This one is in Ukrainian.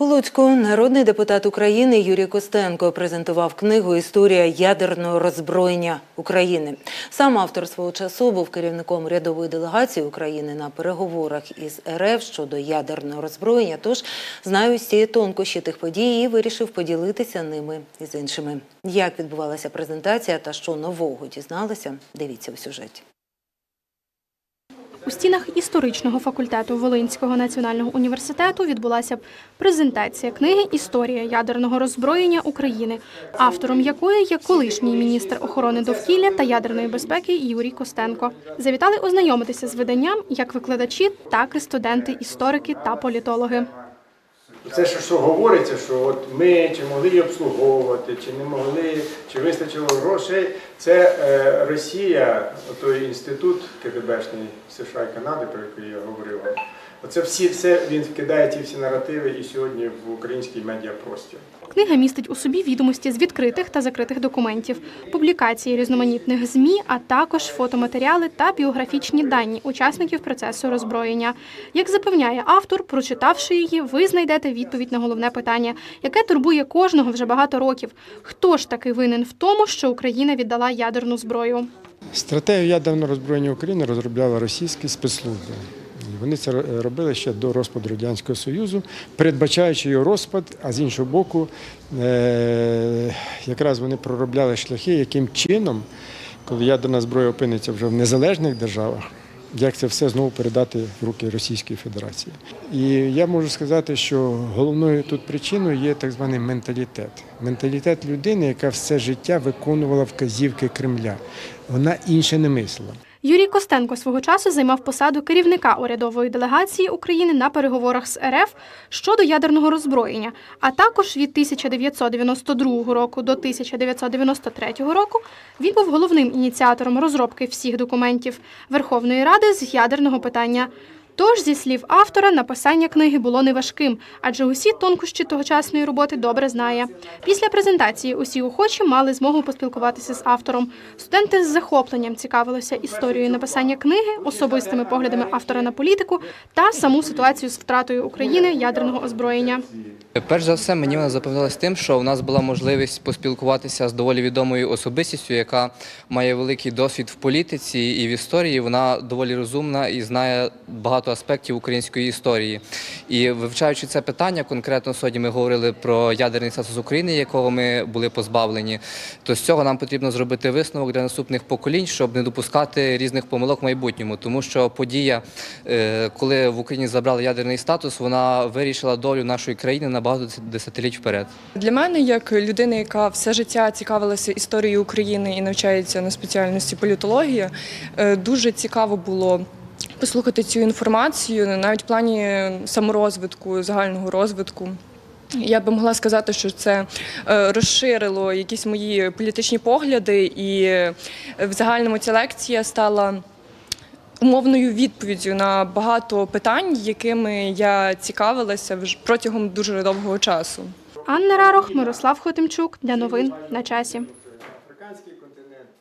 У Луцьку народний депутат України Юрій Костенко презентував книгу Історія ядерного роззброєння України. Сам автор свого часу був керівником рядової делегації України на переговорах із РФ щодо ядерного роззброєння. Тож знає усі тонкощі тих подій і вирішив поділитися ними із іншими. Як відбувалася презентація та що нового дізналися, дивіться у сюжеті. У стінах історичного факультету Волинського національного університету відбулася презентація книги Історія ядерного роззброєння України, автором якої є колишній міністр охорони довкілля та ядерної безпеки Юрій Костенко. Завітали ознайомитися з виданням як викладачі, так і студенти, історики та політологи. Це що, що говориться, що от ми чи могли її обслуговувати, чи не могли, чи вистачило грошей. Це е, Росія, той інститут КДБшний США і Канади, про який я говорив. Оце всі все він вкидає ці всі наративи і сьогодні в український медіапростір. Книга містить у собі відомості з відкритих та закритих документів, публікації різноманітних ЗМІ, а також фотоматеріали та біографічні дані учасників процесу роззброєння. Як запевняє автор, прочитавши її, ви знайдете відповідь на головне питання, яке турбує кожного вже багато років: хто ж таки винен в тому, що Україна віддала ядерну зброю? Стратегію ядерного роззброєння України розробляли російські спецслужби. Вони це робили ще до розпаду Радянського Союзу, передбачаючи його розпад, а з іншого боку, е- якраз вони проробляли шляхи, яким чином, коли ядерна зброя опиниться вже в незалежних державах, як це все знову передати в руки Російської Федерації. І я можу сказати, що головною тут причиною є так званий менталітет. Менталітет людини, яка все життя виконувала вказівки Кремля. Вона інше не мислила. Юрій Костенко свого часу займав посаду керівника урядової делегації України на переговорах з РФ щодо ядерного роззброєння, а також від 1992 року до 1993 року він був головним ініціатором розробки всіх документів Верховної Ради з ядерного питання. Тож, зі слів автора, написання книги було неважким, адже усі тонкощі тогочасної роботи добре знає. Після презентації усі охочі мали змогу поспілкуватися з автором. Студенти з захопленням цікавилися історією написання книги, особистими поглядами автора на політику та саму ситуацію з втратою України ядерного озброєння. Перш за все, мені вона запевнилась тим, що у нас була можливість поспілкуватися з доволі відомою особистістю, яка має великий досвід в політиці і в історії. Вона доволі розумна і знає багато аспектів української історії. І вивчаючи це питання, конкретно сьогодні ми говорили про ядерний статус України, якого ми були позбавлені. То з цього нам потрібно зробити висновок для наступних поколінь, щоб не допускати різних помилок в майбутньому, тому що подія, е, коли в Україні забрали ядерний статус, вона вирішила долю нашої країни на багато десятиліть вперед. Для мене, як людини, яка все життя цікавилася історією України і навчається на спеціальності політологія, е, дуже цікаво було. Послухати цю інформацію навіть в плані саморозвитку, загального розвитку. Я би могла сказати, що це е, розширило якісь мої політичні погляди, і е, в загальному ця лекція стала умовною відповіддю на багато питань, якими я цікавилася протягом дуже довгого часу. Анна Рарох, Мирослав Хотимчук для новин на часі. Африканський